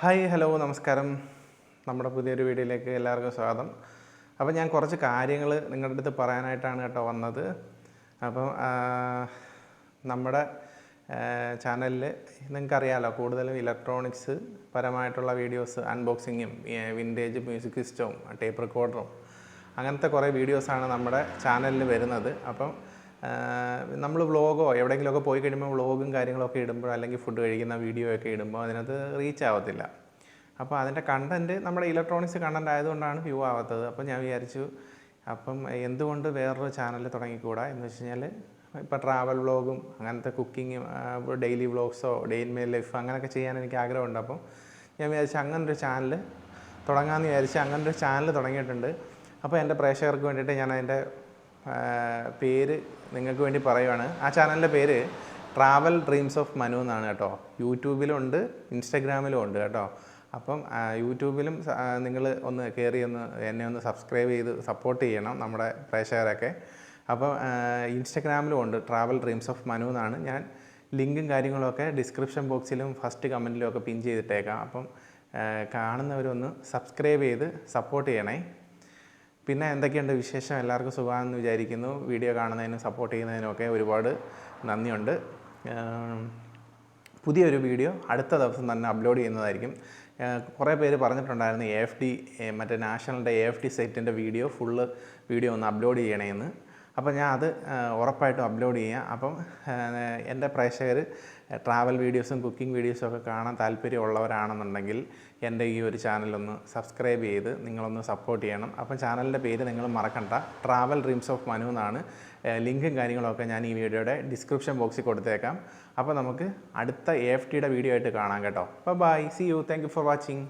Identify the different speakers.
Speaker 1: Hi hello നമസ്കാരം. നമ്മുടെ പുതിയൊരു വീഡിയോയിലേക്ക് എല്ലാവർക്കും സ്വാഗതം. അപ്പോൾ ഞാൻ കുറച്ച് കാര്യങ്ങൾ നിങ്ങളുടെ അടുത്ത് പറയാനായിട്ടാണ് കേട്ടോ വന്നത്. അപ്പം നമ്മുടെ ചാനലിൽ നിങ്ങൾക്കറിയാലോ കൂടുതലും ഇലക്ട്രോണിക്സ് പരമായിട്ടുള്ള വീഡിയോസ് അൺബോക്സിങ്ങും വിന്റേജ് മ്യൂസിക് സിസ്റ്റവും ടേപ്പ് റെക്കോർഡറും അങ്ങനത്തെ കുറേ വീഡിയോസാണ് നമ്മുടെ ചാനലിൽ വരുന്നത്. അപ്പം നമ്മൾ വ്ളോഗോ എവിടെയെങ്കിലുമൊക്കെ പോയി കഴിയുമ്പോൾ വ്ളോഗും കാര്യങ്ങളൊക്കെ ഇടുമ്പോൾ അല്ലെങ്കിൽ ഫുഡ് കഴിക്കുന്ന വീഡിയോ ഒക്കെ ഇടുമ്പോൾ അതിനകത്ത് റീച്ച് ആവത്തില്ല. അപ്പോൾ അതിന്റെ കണ്ടന്റ് നമ്മുടെ ഇലക്ട്രോണിക്സ് കണ്ടന്റ് ആയതുകൊണ്ടാണ് വ്യൂ ആവാത്തത്. അപ്പോൾ ഞാൻ വിചാരിച്ചു അപ്പം എന്തുകൊണ്ട് വേറൊരു ചാനൽ തുടങ്ങിക്കൂടാ എന്ന് വെച്ച് കഴിഞ്ഞാൽ ഇപ്പോൾ ട്രാവൽ വ്ളോഗും അങ്ങനത്തെ കുക്കിങ് ഡെയിലി വ്ളോഗ്സോ ഡെയിൻ മെയിൽ ലൈഫ് അങ്ങനെയൊക്കെ ചെയ്യാൻ എനിക്ക് ആഗ്രഹമുണ്ട്. അപ്പം ഞാൻ വിചാരിച്ചു അങ്ങനൊരു ചാനൽ തുടങ്ങാമെന്ന് വിചാരിച്ച് അങ്ങനൊരു ചാനൽ തുടങ്ങിയിട്ടുണ്ട്. അപ്പോൾ എന്റെ പ്രേക്ഷകർക്ക് വേണ്ടിയിട്ട് ഞാൻ അതിന്റെ പേര് നിങ്ങൾക്ക് വേണ്ടി പറയുവാണ്. ആ ചാനലിന്റെ പേര് ട്രാവൽ ഡ്രീംസ് ഓഫ് മനു എന്നാണ് കേട്ടോ. യൂട്യൂബിലുണ്ട് ഇൻസ്റ്റഗ്രാമിലും ഉണ്ട് കേട്ടോ. അപ്പം യൂട്യൂബിലും നിങ്ങൾ ഒന്ന് കയറി ഒന്ന് എന്നെ ഒന്ന് സബ്സ്ക്രൈബ് ചെയ്ത് സപ്പോർട്ട് ചെയ്യണം നമ്മുടെ പ്രേക്ഷകരൊക്കെ. അപ്പം ഇൻസ്റ്റഗ്രാമിലും ഉണ്ട് ട്രാവൽ ഡ്രീംസ് ഓഫ് മനു എന്നാണ്. ഞാൻ ലിങ്കും കാര്യങ്ങളൊക്കെ ഡിസ്ക്രിപ്ഷൻ ബോക്സിലും ഫസ്റ്റ് കമന്റിലും ഒക്കെ പിൻ ചെയ്തിട്ടേക്കാം. അപ്പം കാണുന്നവരൊന്ന് സബ്സ്ക്രൈബ് ചെയ്ത് സപ്പോർട്ട് ചെയ്യണേ. പിന്നെ എന്തൊക്കെയുണ്ട് വിശേഷം? എല്ലാവർക്കും സുഖമാണെന്ന് വിചാരിക്കുന്നു. വീഡിയോ കാണുന്നതിനും സപ്പോർട്ട് ചെയ്യുന്നതിനുമൊക്കെ ഒരുപാട് നന്ദിയുണ്ട്. പുതിയൊരു വീഡിയോ അടുത്ത ദിവസം തന്നെ അപ്ലോഡ് ചെയ്യുന്നതായിരിക്കും. കുറേ പേര് പറഞ്ഞിട്ടുണ്ടായിരുന്നു എ എഫ് ഡി മറ്റേ നാഷണലിന്റെ എ എഫ് ഡി സെറ്റിന്റെ വീഡിയോ ഫുള്ള് വീഡിയോ ഒന്ന് അപ്ലോഡ് ചെയ്യണമെന്ന് അപ്പോൾ ഞാൻ അത് ഉറപ്പായിട്ടും അപ്ലോഡ് ചെയ്യാം. അപ്പം എന്റെ പ്രേക്ഷകർ ട്രാവൽ വീഡിയോസും കുക്കിംഗ് വീഡിയോസും ഒക്കെ കാണാൻ താല്പര്യമുള്ളവരാണെന്നുണ്ടെങ്കിൽ എന്റെ ഈ ഒരു ചാനലൊന്ന് സബ്സ്ക്രൈബ് ചെയ്ത് നിങ്ങളൊന്ന് സപ്പോർട്ട് ചെയ്യണം. അപ്പം ചാനലിന്റെ പേര് നിങ്ങൾ മറക്കണ്ട. ട്രാവൽ ഡ്രീംസ് ഓഫ് മനു എന്നാണ്. ലിങ്കും കാര്യങ്ങളൊക്കെ ഞാൻ ഈ വീഡിയോയുടെ ഡിസ്ക്രിപ്ഷൻ ബോക്സിൽ കൊടുത്തേക്കാം. അപ്പോൾ നമുക്ക് അടുത്ത എഫ് ടിയുടെ വീഡിയോ ആയിട്ട് കാണാം കേട്ടോ. അപ്പോൾ bye see you thank for watching